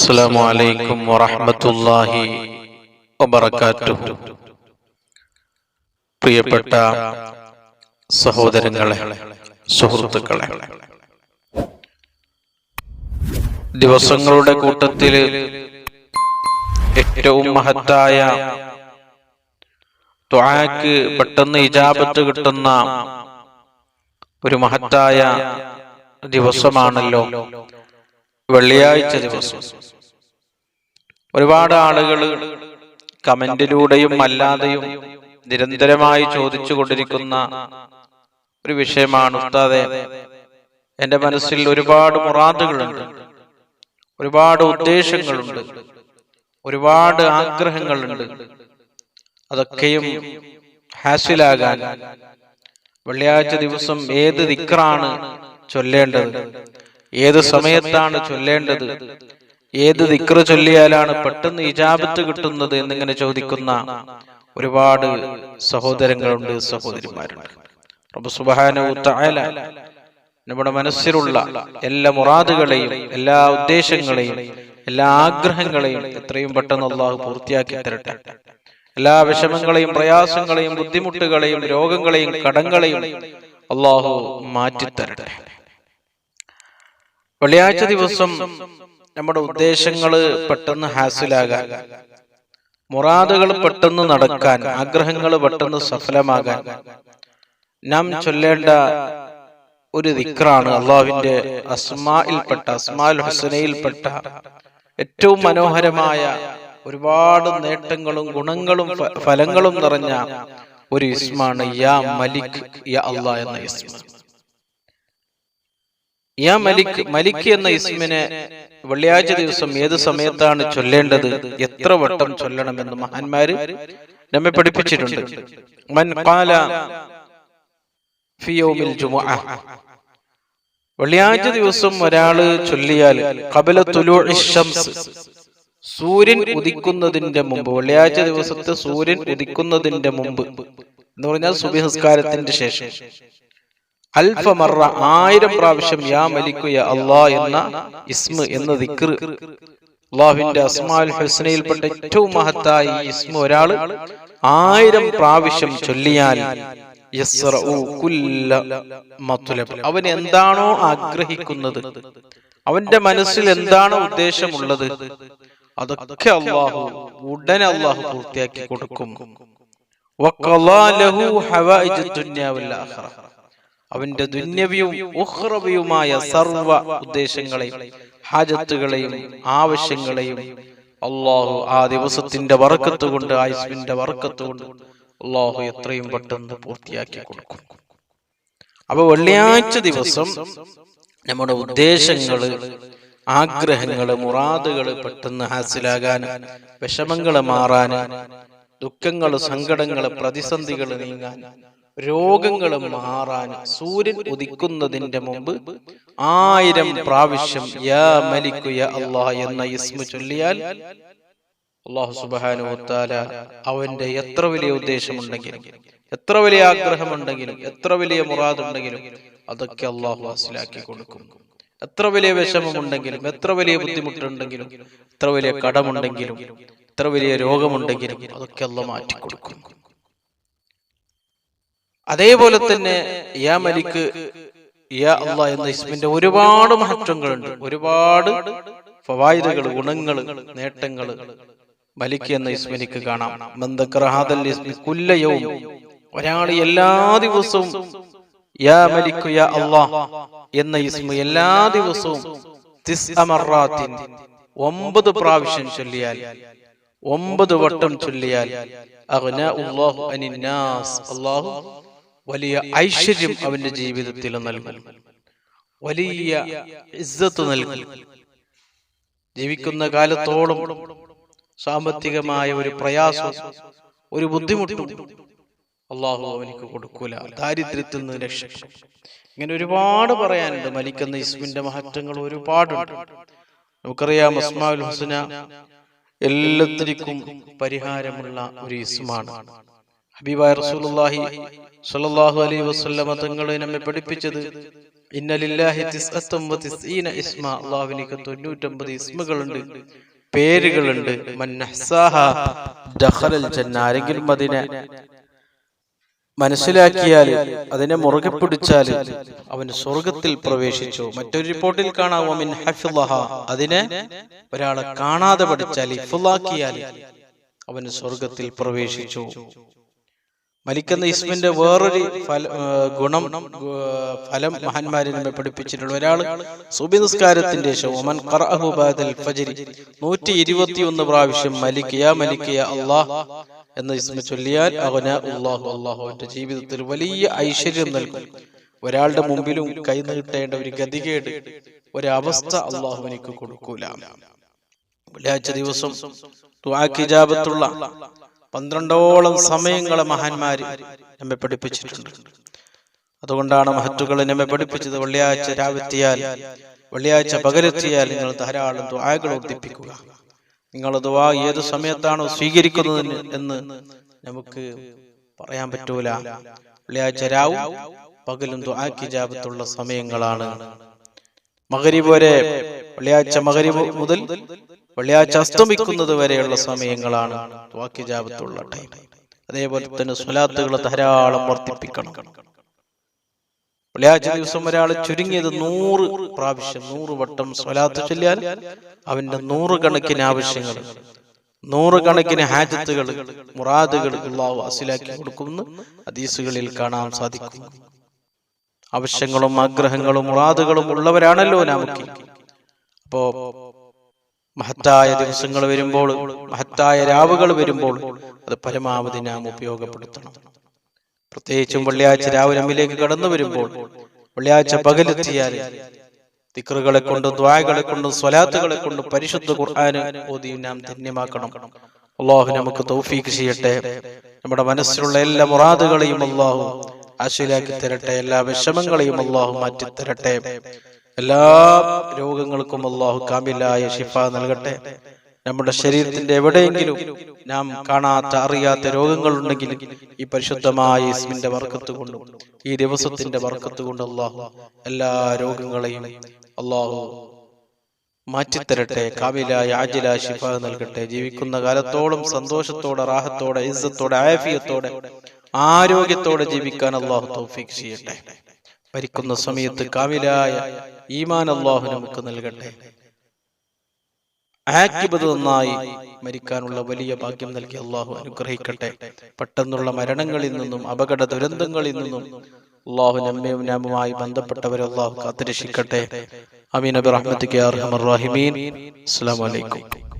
السلام عليكم ورحمة الله وبركاته പ്രിയപ്പെട്ട സഹോദരങ്ങളെ സുഹൃത്തുക്കളെ ദിവസങ്ങളുടെ കൂട്ടത്തിൽ ഏറ്റവും മഹത്തായ ദ്വാക്ക് പെട്ടെന്ന് ഇജാബത്ത് കിട്ടുന്ന ഒരു മഹത്തായ ദിവസമാണല്ലോ വെള്ളിയാഴ്ച ദിവസം. ഒരുപാട് ആളുകൾ കമന്റിലൂടെയും അല്ലാതെയും നിരന്തരമായി ചോദിച്ചു കൊണ്ടിരിക്കുന്ന ഒരു വിഷയമാണ് ഉസ്താദെ. എന്റെ മനസ്സിൽ ഒരുപാട് മുറാദുകളുണ്ട്. ഒരുപാട് ഉദ്ദേശങ്ങളുണ്ട്. ഒരുപാട് ആഗ്രഹങ്ങളുണ്ട്. അതൊക്കെയും ഹാസിലാകാൻ. വെള്ളിയാഴ്ച ദിവസം ഏത് ദിക്റാണ് ചൊല്ലേണ്ടത്? ഏത് സമയത്താണ് ചൊല്ലേണ്ടത്? ഏത് ദിക്ര ചൊല്ലിയാലാണ് പെട്ടെന്ന് ഇജാബത്ത് കിട്ടുന്നത് എന്നിങ്ങനെ ചോദിക്കുന്ന ഒരുപാട് സഹോദരങ്ങളുണ്ട് സഹോദരിമാരുണ്ട്. നമ്മുടെ മനസ്സിലുള്ള എല്ലാ മുറാദുകളെയും എല്ലാ ഉദ്ദേശങ്ങളെയും എല്ലാ ആഗ്രഹങ്ങളെയും എത്രയും പെട്ടെന്ന് അള്ളാഹു പൂർത്തിയാക്കി തരട്ടെ. എല്ലാ വിഷമങ്ങളെയും പ്രയാസങ്ങളെയും ബുദ്ധിമുട്ടുകളെയും രോഗങ്ങളെയും കടങ്ങളെയും അള്ളാഹു മാറ്റിത്തരട്ടെ. വെള്ളിയാഴ്ച ദിവസം നമ്മുടെ ഉദ്ദേശങ്ങൾ പെട്ടെന്ന് ഹാസിലാകാൻ മുറാദുകൾ പെട്ടെന്ന് നടക്കാൻ ആഗ്രഹങ്ങൾ പെട്ടെന്ന് സഫലമാകാൻ നാം ചൊല്ലേണ്ട ഒരു ദിക്റാണ് അള്ളാഹുവിന്റെ അസ്മായിൽപ്പെട്ട അസ്മാൽ ഹുസനയിൽപ്പെട്ട ഏറ്റവും മനോഹരമായ ഒരുപാട് നേട്ടങ്ങളും ഗുണങ്ങളും ഫലങ്ങളും നിറഞ്ഞ ഒരു ഇസ്മാണ് യാ മലിക് യാ അള്ളാഹ് എന്ന ഇസ്മ. യാ മലിക് മലിക് എന്ന ഇസ്മിനെ വെള്ളിയാഴ്ച ദിവസം ഏത് സമയത്താണ് ചൊല്ലേണ്ടത്? എത്ര വട്ടം ചൊല്ലണമെന്ന് മഹാന്മാര് നമ്മെ പഠിപ്പിച്ചിട്ടുണ്ട്. ജുമുഅ. വെള്ളിയാഴ്ച ദിവസം ഒരാൾ ചൊല്ലിയാൽ കബല തുലു ഷംസ് സൂര്യൻ ഉദിക്കുന്നതിന്റെ മുമ്പ് വെള്ളിയാഴ്ച ദിവസത്തെ സൂര്യൻ ഉദിക്കുന്നതിന്റെ മുമ്പ് എന്ന് പറഞ്ഞാൽ സുബിഹസ്കാരത്തിന്റെ ശേഷം. അൽഫ മറ ആയിരം പ്രാവശ്യം യാ മലിക്കുയ അള്ളാ എന്ന ഇസ്മ എന്ന ദിക്ർ. അള്ളാഹുവിന്റെ അസ്മാൽ ഹുസ്നയിൽപ്പെട്ട ഏറ്റവും മഹത്തായ ഈ ഇസ്മ ഒരാൾ ആയിരം പ്രാവശ്യം ചൊല്ലിയാൽ. അവൻ എന്താണോ ആഗ്രഹിക്കുന്നത് അവന്റെ മനസ്സിൽ എന്താണോ ഉദ്ദേശമുള്ളത് അതൊക്കെ അള്ളാഹു ഉടനെ അള്ളാഹു പൂർത്തിയാക്കി കൊടുക്കും. അവന്റെ ദുന്യവിയും ഉഹ്റവിയുമായ സർവ ഉദ്ദേശങ്ങളെയും ഹാജത്തുകളെയും ആവശ്യങ്ങളെയും അള്ളാഹു ആ ദിവസത്തിന്റെ വറക്കത്ത് കൊണ്ട് ആയുസ്മിന്റെ വറക്കത്ത് കൊണ്ട് അള്ളാഹു എത്രയും പെട്ടെന്ന് പൂർത്തിയാക്കി കൊടുക്കും. അപ്പൊ വെള്ളിയാഴ്ച ദിവസം നമ്മുടെ ഉദ്ദേശങ്ങൾ ആഗ്രഹങ്ങൾ മുറാദുകൾ പെട്ടെന്ന് ഹാസിലാകാൻ വിഷമങ്ങൾ മാറാൻ ദുഃഖങ്ങൾ സങ്കടങ്ങൾ പ്രതിസന്ധികൾ നീങ്ങാൻ രോഗങ്ങൾ മാറാൻ സൂര്യൻ ഉദിക്കുന്നതിന്റെ മുമ്പ് ആയിരം പ്രാവശ്യം യാ മലിക്കു യാ അള്ളാഹ് എന്ന ഇസ്മ ചൊല്ലിയാൽ അള്ളാഹു സുബാനുത്താല താല അവന്റെ എത്ര വലിയ ഉദ്ദേശമുണ്ടെങ്കിലും എത്ര വലിയ ആഗ്രഹമുണ്ടെങ്കിലും എത്ര വലിയ മുറാദുണ്ടെങ്കിലും അതൊക്കെ അള്ളാഹു മനസ്സിലാക്കി കൊടുക്കും എത്ര വലിയ വിഷമമുണ്ടെങ്കിലും എത്ര വലിയ ബുദ്ധിമുട്ടുണ്ടെങ്കിലും എത്ര വലിയ കടമുണ്ടെങ്കിലും എത്ര വലിയ രോഗമുണ്ടെങ്കിലും അതൊക്കെ അള്ള മാറ്റിക്കൊടുക്കും അതേപോലെ തന്നെ യാ മലിക്ക് യാ അള്ള എന്ന ഇസ്മിന്റെ ഒരുപാട് മഹത്വങ്ങളുണ്ട് ഒരുപാട് ഫവായിദകൾ ഗുണങ്ങൾ നേട്ടങ്ങൾ മലിക്ക് എന്ന ഇസ്മിനിക്ക് കാണാം. മന്ദക്രഹാദൽ ഇസ്മി കുല്ലയവും ഒരാൾ എല്ലാ ദിവസവും യാ മലിക്കു യാ അള്ളാ എന്ന ഇസ്മ എല്ലാ ദിവസവും തിസ് അമറാത്തിൻ ഒമ്പത് പ്രാവശ്യം ചൊല്ലിയാൽ ഒമ്പത് വട്ടം ചൊല്ലിയാൽ അഗ്നാ അല്ലാഹു അനിന്നാസ്. അള്ളാഹു അല്ലാഹു വലിയ ഐശ്വര്യം അവന്റെ ജീവിതത്തിൽ നൽകും. വലിയ ഇസ്സത്ത് നൽകും. ജീവിക്കുന്ന കാലത്തോളം സാമ്പത്തികമായ ഒരു പ്രയാസം ഒരു ബുദ്ധിമുട്ടും അള്ളാഹു അവനിക്ക് കൊടുക്കൂല. ദാരിദ്ര്യത്തിൽ നിന്ന് രക്ഷ ഇങ്ങനെ ഒരുപാട് പറയാനുണ്ട്. മലിക്കുന്ന ഇസ്മിന്റെ മഹത്വങ്ങൾ ഒരുപാടുണ്ട്. നമുക്കറിയാം അസ്മാൽ ഹുസന എല്ലാത്തിനും പരിഹാരമുള്ള ഒരു ഇസ്മാണ് ഹബീബായ റസൂലുള്ളാഹി സ്വല്ലല്ലാഹു അലൈഹി വസല്ലമ തങ്ങൾ നമ്മെ പഠിപ്പിച്ചത് ഇന്നലില്ലാഹി തിസ്അത്തും വതിസ്ഈന ഇസ്മ. അള്ളാഹുവിനിക്ക് തൊണ്ണൂറ്റൊമ്പത് ഇസ്മുകളുണ്ട് പേരുകളുണ്ട്. മൻ അഹ്സാഹ ദഖലൽ ജന്ന ആരെങ്കിലും അതിനെ മനസ്സിലാക്കിയാൽ അതിനെ മുറുകെ പിടിച്ചാൽ അവന് സ്വർഗത്തിൽ പ്രവേശിച്ചു. മറ്റൊരു റിപ്പോർട്ടിൽ കാണാവോ മിൻ ഹഫിളഹ അതിനെ ഒരാളെ കാണാതെ പഠിച്ചാൽ ഇഫുലാക്കിയാൽ അവന് സ്വർഗത്തിൽ പ്രവേശിച്ചു. മലിക്കുന്ന ഇസ്മിന്റെ വേറൊരു ഫല ഗുണം ഫലം മഹാന്മാരെ നമ്മെ പഠിപ്പിച്ചിട്ടുള്ള ഒരാൾ സുബി നിസ്കാരത്തിന്റെ ശോമൻ ഖറഅഹു ഇരുപത്തി ഒന്ന് നൂറ്റി പ്രാവശ്യം മലിക്കിയ മലിക്കിയ അള്ളാഹ് എന്ന ഇസ്മ ചൊല്ലിയാൽ അവന് അള്ളാഹു അള്ളാഹു എന്റെ ജീവിതത്തിൽ വലിയ ഐശ്വര്യം നൽകും. ഒരാളുടെ മുമ്പിലും കൈ നീട്ടേണ്ട ഒരു ഗതികേട് ഒരവസ്ഥ അള്ളാഹു എനിക്ക് കൊടുക്കൂല. വെള്ളിയാഴ്ച ദിവസം ദുആക്കിജാബത്തുള്ള പന്ത്രണ്ടോളം സമയങ്ങളെ മഹാന്മാര് നമ്മെ പഠിപ്പിച്ചിട്ടുണ്ട്. അതുകൊണ്ടാണ് മഹറ്റുകൾ നമ്മെ പഠിപ്പിച്ചത് വെള്ളിയാഴ്ച രാവെത്തിയാൽ വെള്ളിയാഴ്ച പകലെത്തിയാൽ നിങ്ങൾ ധാരാളം ദുആകൾ വർദ്ധിപ്പിക്കുക നിങ്ങൾ ദുആ ഏത് സമയത്താണോ സ്വീകരിക്കുന്നത് എന്ന് നമുക്ക് പറയാൻ പറ്റൂല. വെള്ളിയാഴ്ച രാവും പകലും ദുആക്കിജാബത്തുള്ള സമയങ്ങളാണ്. മകരി വരെ വെള്ളിയാഴ്ച മകരി മുതൽ വെള്ളിയാഴ്ച അസ്തമിക്കുന്നത് വരെയുള്ള സമയങ്ങളാണ് വാക്യജാപത്തുള്ള ടൈം അതേപോലെ തന്നെ സ്വലാത്തുകൾ ധാരാളം വർദ്ധിപ്പിക്കണം. വെള്ളിയാഴ്ച ദിവസം ഒരാൾ ചുരുങ്ങിയത് നൂറ് പ്രാവശ്യം നൂറ് വട്ടം സ്വലാത്ത് ചൊല്ലിയാൽ അവന്റെ നൂറുകണക്കിന് ആവശ്യങ്ങൾ നൂറുകണക്കിന് ഹാജത്തുകൾ മുറാദുകൾ അള്ളാഹു അസിലാക്കി കൊടുക്കുമെന്ന് ഹദീസുകളിൽ കാണാൻ സാധിക്കും. ആവശ്യങ്ങളും ആഗ്രഹങ്ങളും മുറാദുകളും ഉള്ളവരാണല്ലോ നമുക്ക്. അപ്പോ മഹത്തായ ദിവസങ്ങൾ വരുമ്പോൾ മഹത്തായ രാവുകൾ വരുമ്പോൾ അത് പരമാവധി നാം ഉപയോഗപ്പെടുത്തണം. പ്രത്യേകിച്ചും വെള്ളിയാഴ്ച രാവ് നമ്മിലേക്ക് കടന്നു വരുമ്പോൾ വെള്ളിയാഴ്ച പകലെത്തിയാൽ തിക്കറുകളെ കൊണ്ടും ദ്വായകളെ കൊണ്ടും സ്വലാത്തുകളെ കൊണ്ടും പരിശുദ്ധ ഖുർആാന് ഓതി നാം ധന്യമാക്കണം. അള്ളാഹു നമുക്ക് തൗഫീഖ് ചെയ്യട്ടെ. നമ്മുടെ മനസ്സിലുള്ള എല്ലാ മുറാദുകളെയും അള്ളാഹു ആശയിലാക്കി തരട്ടെ. എല്ലാ വിഷമങ്ങളെയും അള്ളാഹു മാറ്റി തരട്ടെ എല്ലാ രോഗങ്ങൾക്കും അള്ളാഹു കാമിലായ ഷിഫ നൽകട്ടെ. നമ്മുടെ ശരീരത്തിന്റെ എവിടെയെങ്കിലും നാം കാണാത്ത അറിയാത്ത രോഗങ്ങൾ ഉണ്ടെങ്കിൽ ഈ പരിശുദ്ധമായ ഇസ്മിന്റെ വർക്കത്ത് കൊണ്ടും ഈ ദിവസത്തിന്റെ വർക്കത്ത് കൊണ്ട് അള്ളാഹു എല്ലാ രോഗങ്ങളെയും അള്ളാഹു മാറ്റിത്തരട്ടെ. കാവിലായ ആജില ഷിഫ നൽകട്ടെ. ജീവിക്കുന്ന കാലത്തോളം സന്തോഷത്തോടെ റാഹത്തോടെ ഇസ്സത്തോടെ ആഫിയത്തോടെ ആരോഗ്യത്തോടെ ജീവിക്കാൻ അള്ളാഹു തൗഫീഖ് ചെയ്യട്ടെ. മരിക്കുന്ന സമയത്ത് കാവിലായ ഈമാൻ അള്ളാഹു നമുക്ക് നൽകട്ടെ. ആക്കിബത് നന്നായി മരിക്കാനുള്ള വലിയ ഭാഗ്യം നൽകി അള്ളാഹു അനുഗ്രഹിക്കട്ടെ. പെട്ടെന്നുള്ള മരണങ്ങളിൽ നിന്നും അപകട ദുരന്തങ്ങളിൽ നിന്നും അള്ളാഹു നമ്മയും നാമുമായി ബന്ധപ്പെട്ടവരെ അള്ളാഹു കാത്തുരക്ഷിക്കട്ടെ. അമീൻ. അബി റഹിമീൻ. അസ്സലാമു അലൈക്കും.